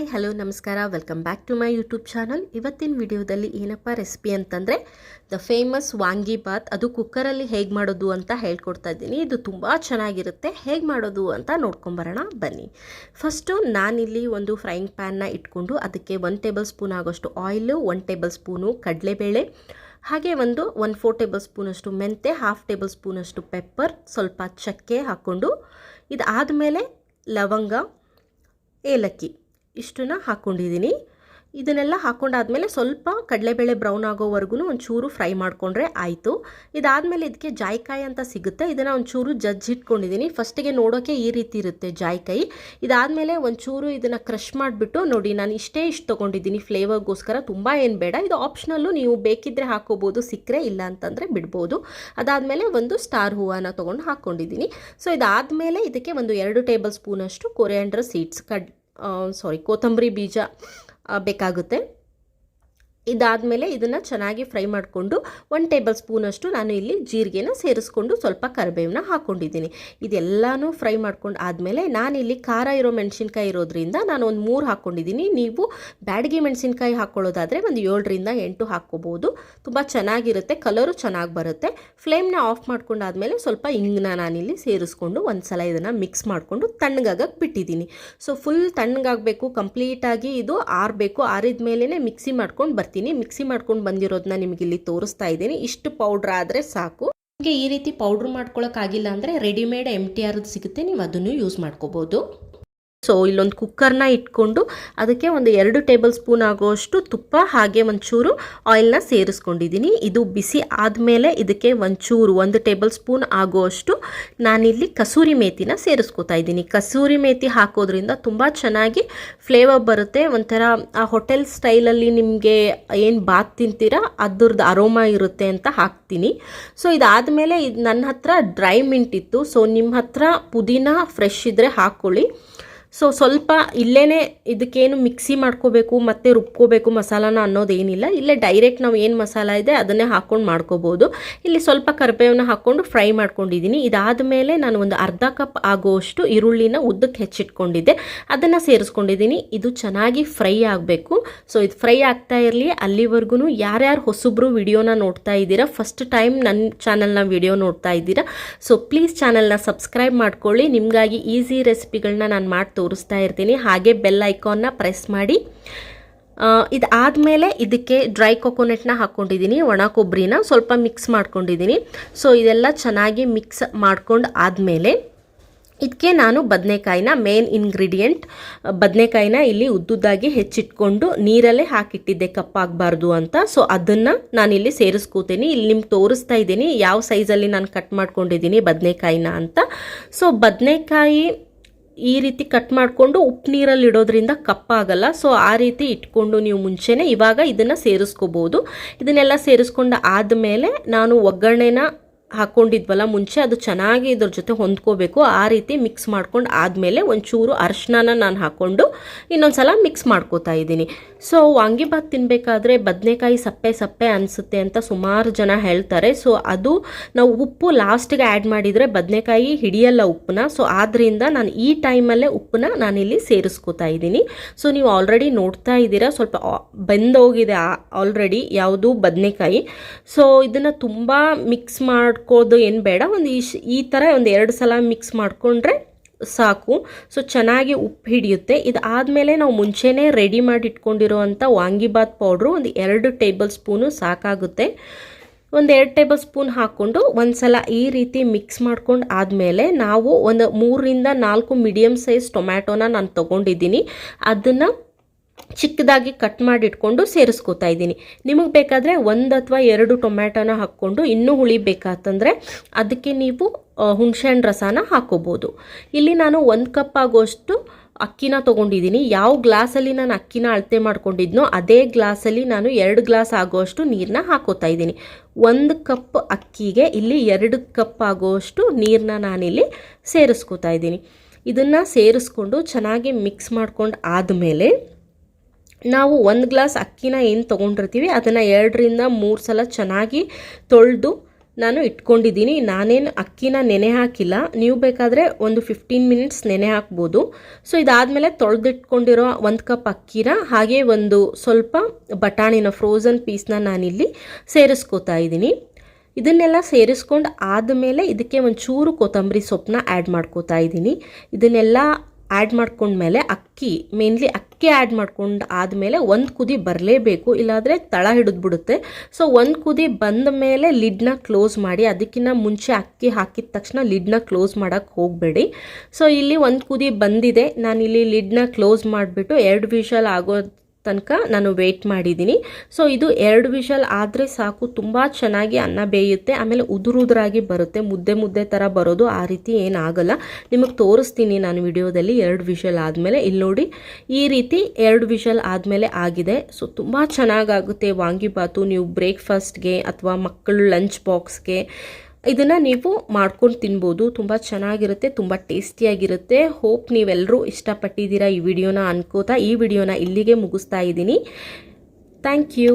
Hi, hello, ನಮಸ್ಕಾರ. Welcome back to my YouTube channel ಇವತ್ತಿನ ವಿಡಿಯೋದಲ್ಲಿ ಏನಪ್ಪ ರೆಸಿಪಿ ಅಂತಂದರೆ ದ ಫೇಮಸ್ ವಾಂಗಿ ಬಾತ್. ಅದು ಕುಕ್ಕರಲ್ಲಿ ಹೇಗೆ ಮಾಡೋದು ಅಂತ ಹೇಳ್ಕೊಡ್ತಾ ಇದ್ದೀನಿ. ಇದು ತುಂಬ ಚೆನ್ನಾಗಿರುತ್ತೆ. ಹೇಗೆ ಮಾಡೋದು ಅಂತ ನೋಡ್ಕೊಂಬರೋಣ. ಬನ್ನಿ. ಫಸ್ಟು ನಾನಿಲ್ಲಿ ಒಂದು ಫ್ರೈಯಿಂಗ್ ಪ್ಯಾನ್ನ ಇಟ್ಕೊಂಡು ಅದಕ್ಕೆ ಒನ್ ಟೇಬಲ್ ಸ್ಪೂನ್ ಆಗೋಷ್ಟು ಆಯಿಲು ಒನ್ ಟೇಬಲ್ ಸ್ಪೂನು ಕಡಲೆಬೇಳೆ, ಹಾಗೆ ಒಂದು ಒನ್ ಫೋರ್ ಟೇಬಲ್ ಸ್ಪೂನಷ್ಟು ಮೆಂತೆ ಹಾಫ್ ಟೇಬಲ್ ಸ್ಪೂನಷ್ಟು ಪೆಪ್ಪರ್ ಸ್ವಲ್ಪ ಚಕ್ಕೆ ಹಾಕ್ಕೊಂಡು ಇದಾದಮೇಲೆ ಲವಂಗ, ಏಲಕ್ಕಿ. ಇಷ್ಟನ್ನ ಹಾಕ್ಕೊಂಡಿದ್ದೀನಿ ಇದನ್ನೆಲ್ಲ ಹಾಕ್ಕೊಂಡಾದಮೇಲೆ ಸ್ವಲ್ಪ ಕಡಲೆಬೇಳೆ ಬ್ರೌನ್ ಆಗೋವರೆಗೂ ಒಂಚೂರು ಫ್ರೈ ಮಾಡಿಕೊಂಡ್ರೆ ಆಯಿತು. ಇದಾದಮೇಲೆ ಇದಕ್ಕೆ ಜಾಯ್ಕಾಯಿ ಅಂತ ಸಿಗುತ್ತೆ. ಇದನ್ನು ಒಂಚೂರು ಜಜ್ಜಿಟ್ಕೊಂಡಿದ್ದೀನಿ ಫಸ್ಟಿಗೆ ನೋಡೋಕ್ಕೆ ಈ ರೀತಿ ಇರುತ್ತೆ ಜಾಯ್ಕಾಯಿ. ಇದಾದಮೇಲೆ ಒಂಚೂರು ಇದನ್ನು ಕ್ರಷ್ ಮಾಡಿಬಿಟ್ಟು ನೋಡಿ, ನಾನು ಇಷ್ಟೇ ಇಷ್ಟು ತೊಗೊಂಡಿದ್ದೀನಿ ಫ್ಲೇವರ್ಗೋಸ್ಕರ ತುಂಬ ಏನು ಬೇಡ. ಇದು ಆಪ್ಷನಲ್ಲೂ ನೀವು ಬೇಕಿದ್ದರೆ ಹಾಕೋಬೋದು, ಸಿಕ್ಕರೆ ಇಲ್ಲ ಅಂತಂದರೆ ಬಿಡ್ಬೋದು. ಅದಾದಮೇಲೆ ಒಂದು ಸ್ಟಾರ್ ಹೂವನ ತೊಗೊಂಡು ಹಾಕ್ಕೊಂಡಿದ್ದೀನಿ ಸೊ ಇದಾದಮೇಲೆ ಇದಕ್ಕೆ ಒಂದು ಎರಡು ಟೇಬಲ್ ಸ್ಪೂನಷ್ಟು ಕೊರಿಯಾಂಡ್ರ ಸೀಡ್ಸ್ ಕಡ್ ಸಾರಿ ಕೊತ್ತಂಬರಿ ಬೀಜ ಬೇಕಾಗುತ್ತೆ. ಇದಾದಮೇಲೆ ಇದನ್ನು ಚೆನ್ನಾಗಿ ಫ್ರೈ ಮಾಡಿಕೊಂಡು ಒನ್ ಟೇಬಲ್ ಸ್ಪೂನಷ್ಟು ನಾನು ಇಲ್ಲಿ ಜೀರಿಗೆನ ಸೇರಿಸ್ಕೊಂಡು ಸ್ವಲ್ಪ ಕರಿಬೇವನ್ನ ಹಾಕ್ಕೊಂಡಿದ್ದೀನಿ ಇದೆಲ್ಲನೂ ಫ್ರೈ ಮಾಡ್ಕೊಂಡು ಆದಮೇಲೆ ನಾನಿಲ್ಲಿ ಖಾರ ಇರೋ ಮೆಣಸಿನ್ಕಾಯಿ ಇರೋದ್ರಿಂದ ನಾನು ಒಂದು ಮೂರು ಹಾಕ್ಕೊಂಡಿದ್ದೀನಿ ನೀವು ಬ್ಯಾಡಗಿ ಮೆಣಸಿನ್ಕಾಯಿ ಹಾಕ್ಕೊಳ್ಳೋದಾದರೆ ಒಂದು ಏಳರಿಂದ ಎಂಟು ಹಾಕ್ಕೋಬೋದು. ತುಂಬ ಚೆನ್ನಾಗಿರುತ್ತೆ ಕಲರು ಚೆನ್ನಾಗಿ ಬರುತ್ತೆ. ಫ್ಲೇಮ್ನ ಆಫ್ ಮಾಡ್ಕೊಂಡಾದ್ಮೇಲೆ ಸ್ವಲ್ಪ ಹಿಂಗನ್ನ ನಾನಿಲ್ಲಿ ಸೇರಿಸ್ಕೊಂಡು ಒಂದು ಸಲ ಇದನ್ನು ಮಿಕ್ಸ್ ಮಾಡಿಕೊಂಡು ತಣ್ಣಗಾಗಕ್ಕೆ ಬಿಟ್ಟಿದ್ದೀನಿ. ಸೊ ಫುಲ್ ತಣ್ಣಗಾಗಬೇಕು ಕಂಪ್ಲೀಟಾಗಿ ಇದು ಆರಬೇಕು ಆರಿದ ಮೇಲೇ ಮಿಕ್ಸಿ ಮಾಡ್ಕೊಂಡು ಬರ್ತೀನಿ. ಮಿಕ್ಸಿ ಮಾಡ್ಕೊಂಡು ಬಂದಿರೋದನ್ನ ನಿಮಗೆ ಇಲ್ಲಿ ತೋರಿಸ್ತಾ ಇದ್ದೀನಿ. ಇಷ್ಟು ಪೌಡ್ರ್ ಆದರೆ ಸಾಕು. ನಿಮಗೆ ಈ ರೀತಿ ಪೌಡ್ರ್ ಮಾಡ್ಕೊಳ್ಳೋಕ್ಕಾಗಿಲ್ಲ ಅಂದರೆ ರೆಡಿಮೇಡ್ ಎಂ ಟಿ ಆರ್ದು ಸಿಗುತ್ತೆ. ನೀವು ಅದನ್ನು ಯೂಸ್ ಮಾಡ್ಕೋಬೋದು. ಸೊ ಇಲ್ಲೊಂದು ಕುಕ್ಕರ್ನ ಇಟ್ಕೊಂಡು ಅದಕ್ಕೆ ಒಂದು ಎರಡು ಟೇಬಲ್ ಸ್ಪೂನ್ ಆಗೋಷ್ಟು ತುಪ್ಪ ಹಾಗೆ ಒಂಚೂರು ಆಯಿಲ್ನ ಸೇರಿಸ್ಕೊಂಡಿದ್ದೀನಿ. ಇದು ಬಿಸಿ ಆದಮೇಲೆ ಇದಕ್ಕೆ ಒಂಚೂರು, ಒಂದು ಟೇಬಲ್ ಸ್ಪೂನ್ ಆಗೋಷ್ಟು ನಾನಿಲ್ಲಿ ಕಸೂರಿ ಮೇಥಿನ ಸೇರಿಸ್ಕೊತಾ ಇದ್ದೀನಿ. ಕಸೂರಿ ಮೇಥಿ ಹಾಕೋದ್ರಿಂದ ತುಂಬ ಚೆನ್ನಾಗಿ ಫ್ಲೇವರ್ ಬರುತ್ತೆ. ಒಂಥರ ಆ ಹೋಟೆಲ್ ಸ್ಟೈಲಲ್ಲಿ ನಿಮಗೆ ಏನು ಬಾತ್ ತಿಂತೀರಾ ಅದ್ರದ್ದು ಅರೋಮ ಇರುತ್ತೆ ಅಂತ ಹಾಕ್ತೀನಿ. ಸೊ ಇದಾದಮೇಲೆ ಇದು ನನ್ನ ಹತ್ರ ಡ್ರೈ ಮಿಂಟ್ ಇತ್ತು. ಸೊ ನಿಮ್ಮ ಹತ್ರ ಪುದೀನ ಫ್ರೆಶ್ ಇದ್ದರೆ ಹಾಕ್ಕೊಳ್ಳಿ ಸೊ ಸ್ವಲ್ಪ ಇಲ್ಲೇ ಇದಕ್ಕೇನು ಮಿಕ್ಸಿ ಮಾಡ್ಕೋಬೇಕು, ಮತ್ತು ರುಬ್ಕೋಬೇಕು ಮಸಾಲಾನ ಅನ್ನೋದೇನಿಲ್ಲ. ಇಲ್ಲೇ ಡೈರೆಕ್ಟ್ ನಾವು ಏನು ಮಸಾಲ ಇದೆ ಅದನ್ನೇ ಹಾಕ್ಕೊಂಡು ಮಾಡ್ಕೋಬೋದು. ಇಲ್ಲಿ ಸ್ವಲ್ಪ ಕರಿಬೇವನ್ನ ಹಾಕ್ಕೊಂಡು ಫ್ರೈ ಮಾಡ್ಕೊಂಡಿದ್ದೀನಿ ಇದಾದ ಮೇಲೆ ನಾನು ಒಂದು ಅರ್ಧ ಕಪ್ ಆಗುವಷ್ಟು ಈರುಳ್ಳಿನ ಉದ್ದಕ್ಕೆ ಹೆಚ್ಚಿಟ್ಕೊಂಡಿದ್ದೆ. ಅದನ್ನು ಸೇರಿಸ್ಕೊಂಡಿದ್ದೀನಿ ಇದು ಚೆನ್ನಾಗಿ ಫ್ರೈ ಆಗಬೇಕು. ಸೊ ಇದು ಫ್ರೈ ಆಗ್ತಾ ಇರಲಿ. ಅಲ್ಲಿವರೆಗೂ ಯಾರ್ಯಾರು ಹೊಸಬ್ರು ವಿಡಿಯೋನ ನೋಡ್ತಾ ಇದ್ದೀರಾ ಫಸ್ಟ್ ಟೈಮ್ ನನ್ನ ಚಾನಲ್ನ ವಿಡಿಯೋ ನೋಡ್ತಾ ಇದ್ದೀರಾ ಸೊ ಪ್ಲೀಸ್ ಚಾನಲ್ನ ಸಬ್ಸ್ಕ್ರೈಬ್ ಮಾಡ್ಕೊಳ್ಳಿ. ನಿಮಗಾಗಿ ಈಸಿ ರೆಸಿಪಿಗಳನ್ನ ನಾನು ಮಾಡಿ ತೋರಿಸ್ತಾ ಇರ್ತೀನಿ. ಹಾಗೆ ಬೆಲ್ ಐಕಾನ್ನ ಪ್ರೆಸ್ ಮಾಡಿ. ಇದಾದಮೇಲೆ ಇದಕ್ಕೆ ಡ್ರೈ ಕೊಕೊನೆಟ್ನ ಹಾಕ್ಕೊಂಡಿದ್ದೀನಿ ಒಣ ಕೊಬ್ಬರಿನ ಸ್ವಲ್ಪ ಮಿಕ್ಸ್ ಮಾಡ್ಕೊಂಡಿದ್ದೀನಿ ಸೊ ಇದೆಲ್ಲ ಚೆನ್ನಾಗಿ ಮಿಕ್ಸ್ ಮಾಡ್ಕೊಂಡು ಆದಮೇಲೆ ಇದಕ್ಕೆ ನಾನು ಬದನೆಕಾಯಿನ ಮೇನ್ ಇಂಗ್ರೀಡಿಯೆಂಟ್ ಬದನೆಕಾಯಿನ ಇಲ್ಲಿ ಉದ್ದುದ್ದಾಗಿ ಹೆಚ್ಚಿಟ್ಕೊಂಡು ನೀರಲ್ಲೇ ಹಾಕಿಟ್ಟಿದ್ದೆ, ಕಪ್ಪಾಗಬಾರ್ದು ಅಂತ. ಸೊ ಅದನ್ನು ನಾನಿಲ್ಲಿ ಸೇರಿಸ್ಕೋತೀನಿ. ಇಲ್ಲಿ ನಿಮ್ಗೆ ತೋರಿಸ್ತಾ ಇದ್ದೀನಿ, ಯಾವ ಸೈಜಲ್ಲಿ ನಾನು ಕಟ್ ಮಾಡ್ಕೊಂಡಿದ್ದೀನಿ ಬದನೆಕಾಯಿನ ಅಂತ. ಸೊ ಬದನೆಕಾಯಿ ಈ ರೀತಿ ಕಟ್ ಮಾಡಿಕೊಂಡು ಉಪ್ಪು ನೀರಲ್ಲಿ ಇಡೋದ್ರಿಂದ ಕಪ್ಪಾಗಲ್ಲ. ಸೊ ಆ ರೀತಿ ಇಟ್ಕೊಂಡು ನೀವು ಮುಂಚೆನೇ ಇವಾಗ ಇದನ್ನು ಸೇರಿಸ್ಕೋಬೋದು. ಇದನ್ನೆಲ್ಲ ಸೇರಿಸ್ಕೊಂಡು ಆದಮೇಲೆ ನಾನು ಒಗ್ಗರಣೆನ ಹಾಕ್ಕೊಂಡಿದ್ವಲ್ಲ ಮುಂಚೆ, ಅದು ಚೆನ್ನಾಗಿ ಇದ್ರ ಜೊತೆ ಹೊಂದ್ಕೋಬೇಕು. ಆ ರೀತಿ ಮಿಕ್ಸ್ ಮಾಡ್ಕೊಂಡು ಆದಮೇಲೆ ಒಂಚೂರು ಅರ್ಶಿನ ನಾನು ಹಾಕ್ಕೊಂಡು ಇನ್ನೊಂದು ಸಲ ಮಿಕ್ಸ್ ಮಾಡ್ಕೋತಾ ಇದ್ದೀನಿ. ಸೊ ವಾಂಗಿಭಾತ್ ತಿನ್ನಬೇಕಾದ್ರೆ ಬದನೆಕಾಯಿ ಸಪ್ಪೆ ಸಪ್ಪೆ ಅನಿಸುತ್ತೆ ಅಂತ ಸುಮಾರು ಜನ ಹೇಳ್ತಾರೆ. ಸೊ ಅದು ನಾವು ಉಪ್ಪು ಲಾಸ್ಟಿಗೆ ಆ್ಯಡ್ ಮಾಡಿದರೆ ಬದನೆಕಾಯಿ ಹಿಡಿಯಲ್ಲ ಉಪ್ಪನ್ನ. ಸೊ ಆದ್ದರಿಂದ ನಾನು ಈ ಟೈಮಲ್ಲೇ ಉಪ್ಪನ್ನ ನಾನಿಲ್ಲಿ ಸೇರಿಸ್ಕೋತಾ ಇದ್ದೀನಿ. ಸೊ ನೀವು ಆಲ್ರೆಡಿ ನೋಡ್ತಾ ಇದ್ದೀರಾ, ಸ್ವಲ್ಪ ಬೆಂದೋಗಿದೆ ಆಲ್ರೆಡಿ ಯಾವುದು ಬದನೆಕಾಯಿ. ಸೊ ಇದನ್ನು ತುಂಬ ಮಿಕ್ಸ್ ಮಾಡ್ಕೋದು ಏನು ಬೇಡ, ಒಂದು ಈ ಥರ ಒಂದು ಎರಡು ಸಲ ಮಿಕ್ಸ್ ಮಾಡಿಕೊಂಡ್ರೆ ಸಾಕು. ಸೊ ಚೆನ್ನಾಗಿ ಉಪ್ಪು ಹಿಡಿಯುತ್ತೆ. ಇದಾದಮೇಲೆ ನಾವು ಮುಂಚೆನೇ ರೆಡಿ ಮಾಡಿ ಇಟ್ಕೊಂಡಿರುವಂಥ ವಾಂಗಿಬಾತ್ ಪೌಡ್ರು ಒಂದು ಎರಡು ಟೇಬಲ್ ಸ್ಪೂನು ಸಾಕಾಗುತ್ತೆ. ಒಂದು ಎರಡು ಟೇಬಲ್ ಸ್ಪೂನ್ ಹಾಕ್ಕೊಂಡು ಒಂದು ಸಲ ಈ ರೀತಿ ಮಿಕ್ಸ್ ಮಾಡ್ಕೊಂಡು ಆದಮೇಲೆ ನಾವು ಒಂದು ಮೂರರಿಂದ ನಾಲ್ಕು ಮೀಡಿಯಮ್ ಸೈಜ್ ಟೊಮ್ಯಾಟೊನ ನಾನು ತೊಗೊಂಡಿದ್ದೀನಿ. ಅದನ್ನು ಚಿಕ್ಕದಾಗಿ ಕಟ್ ಮಾಡಿ ಇಟ್ಕೊಂಡು ಸೇರಿಸ್ಕೋತಾ ಇದ್ದೀನಿ. ನಿಮಗೆ ಬೇಕಾದರೆ ಒಂದು ಅಥವಾ ಎರಡು ಟೊಮ್ಯಾಟೋನ ಹಾಕ್ಕೊಂಡು ಇನ್ನೂ ಹುಳಿ ಬೇಕಾತಂದರೆ ಅದಕ್ಕೆ ನೀವು ಹುಣಸೆಹಣ್ಣು ರಸನ ಹಾಕೋಬೋದು. ಇಲ್ಲಿ ನಾನು ಒಂದು ಕಪ್ ಆಗೋಷ್ಟು ಅಕ್ಕಿನ ತೊಗೊಂಡಿದ್ದೀನಿ ಯಾವ ಗ್ಲಾಸಲ್ಲಿ ನಾನು ಅಕ್ಕಿನ ಅಳತೆ ಮಾಡ್ಕೊಂಡಿದ್ನೋ ಅದೇ ಗ್ಲಾಸಲ್ಲಿ ನಾನು ಎರಡು ಗ್ಲಾಸ್ ಆಗೋಷ್ಟು ನೀರನ್ನ ಹಾಕೋತಾ ಇದ್ದೀನಿ. ಒಂದು ಕಪ್ ಅಕ್ಕಿಗೆ ಇಲ್ಲಿ ಎರಡು ಕಪ್ ಆಗೋಷ್ಟು ನೀರನ್ನ ನಾನಿಲ್ಲಿ ಸೇರಿಸ್ಕೋತಾ ಇದ್ದೀನಿ. ಇದನ್ನು ಸೇರಿಸ್ಕೊಂಡು ಚೆನ್ನಾಗಿ ಮಿಕ್ಸ್ ಮಾಡ್ಕೊಂಡು ಆದಮೇಲೆ ನಾವು ಒಂದು ಗ್ಲಾಸ್ ಅಕ್ಕಿನ ಏನು ತೊಗೊಂಡಿರ್ತೀವಿ, ಅದನ್ನು ಎರಡರಿಂದ ಮೂರು ಸಲ ಚೆನ್ನಾಗಿ ತೊಳೆದು ನಾನು ಇಟ್ಕೊಂಡಿದ್ದೀನಿ. ನಾನೇನು ಅಕ್ಕಿನ ನೆನೆ ಹಾಕಿಲ್ಲ, ನೀವು ಬೇಕಾದರೆ ಒಂದು ಫಿಫ್ಟೀನ್ ಮಿನಿಟ್ಸ್ ನೆನೆ ಹಾಕ್ಬೋದು. ಸೊ ಇದಾದಮೇಲೆ ತೊಳೆದಿಟ್ಕೊಂಡಿರೋ ಒಂದು ಕಪ್ ಅಕ್ಕಿನ ಹಾಗೆ ಒಂದು ಸ್ವಲ್ಪ ಬಟಾಣಿನ ಫ್ರೋಝನ್ ಪೀಸ್ನ ನಾನಿಲ್ಲಿ ಸೇರಿಸ್ಕೋತಾ ಇದ್ದೀನಿ. ಇದನ್ನೆಲ್ಲ ಸೇರಿಸ್ಕೊಂಡು ಆದಮೇಲೆ ಇದಕ್ಕೆ ಒಂಚೂರು ಕೊತ್ತಂಬರಿ ಸೊಪ್ಪನ್ನ ಆ್ಯಡ್ ಮಾಡ್ಕೋತಾ ಇದ್ದೀನಿ. ಇದನ್ನೆಲ್ಲ ಆ್ಯಡ್ ಮಾಡ್ಕೊಂಡ್ಮೇಲೆ ಅಕ್ಕಿ ಮೇನ್ಲಿ ಅಕ್ಕಿ ಆ್ಯಡ್ ಮಾಡ್ಕೊಂಡು ಆದಮೇಲೆ ಒಂದು ಕುದಿ ಬರಲೇಬೇಕು, ಇಲ್ಲಾಂದರೆ ತಳ ಹಿಡಿದ್ಬಿಡುತ್ತೆ. ಸೊ ಒಂದು ಕುದಿ ಬಂದ ಮೇಲೆ ಲಿಡ್ನ ಕ್ಲೋಸ್ ಮಾಡಿ ಅದಕ್ಕಿಂತ ಮುಂಚೆ ಅಕ್ಕಿ ಹಾಕಿದ ತಕ್ಷಣ ಲಿಡ್ನ ಕ್ಲೋಸ್ ಮಾಡೋಕ್ಕೆ ಹೋಗಬೇಡಿ. ಸೊ ಇಲ್ಲಿ ಒಂದು ಕುದಿ ಬಂದಿದೆ. ನಾನಿಲ್ಲಿ ಲಿಡ್ನ ಕ್ಲೋಸ್ ಮಾಡಿಬಿಟ್ಟು ಎರಡು ವಿಷಲ್ ಆಗೋ ತನಕ ನಾನು ವೆಯ್ಟ್ ಮಾಡಿದ್ದೀನಿ. ಸೊ ಇದು ಎರಡು ವಿಷಲ್ ಆದರೆ ಸಾಕು, ತುಂಬ ಚೆನ್ನಾಗಿ ಅನ್ನ ಬೇಯುತ್ತೆ, ಆಮೇಲೆ ಉದುರುದುರಾಗಿ ಬರುತ್ತೆ, ಮುದ್ದೆ ಮುದ್ದೆ ಥರ ಬರೋದು ಆ ರೀತಿ ಏನಾಗಲ್ಲ. ನಿಮಗೆ ತೋರಿಸ್ತೀನಿ ನಾನು ವಿಡಿಯೋದಲ್ಲಿ ಎರಡು ವಿಷಲ್ ಆದಮೇಲೆ. ಇಲ್ಲಿ ನೋಡಿ, ಈ ರೀತಿ ಎರಡು ವಿಷಲ್ ಆದಮೇಲೆ ಆಗಿದೆ. ಸೊ ತುಂಬ ಚೆನ್ನಾಗಾಗುತ್ತೆ ವಾಂಗಿಬಾತು ನೀವು ಬ್ರೇಕ್ಫಾಸ್ಟ್ಗೆ ಅಥವಾ ಮಕ್ಕಳು ಲಂಚ್ ಬಾಕ್ಸ್ಗೆ ಇದನ್ನು ನೀವು ಮಾಡ್ಕೊಂಡು ತಿನ್ಬೋದು. ತುಂಬ ಚೆನ್ನಾಗಿರುತ್ತೆ, ತುಂಬ ಟೇಸ್ಟಿಯಾಗಿರುತ್ತೆ. ಹೋಪ್ ನೀವೆಲ್ಲರೂ ಇಷ್ಟಪಟ್ಟಿದ್ದೀರಾ ಈ ವಿಡಿಯೋನ ಅನ್ಕೋತಾ ಈ ವಿಡಿಯೋನ ಇಲ್ಲಿಗೆ ಮುಗಿಸ್ತಾ ಇದ್ದೀನಿ. Thank you.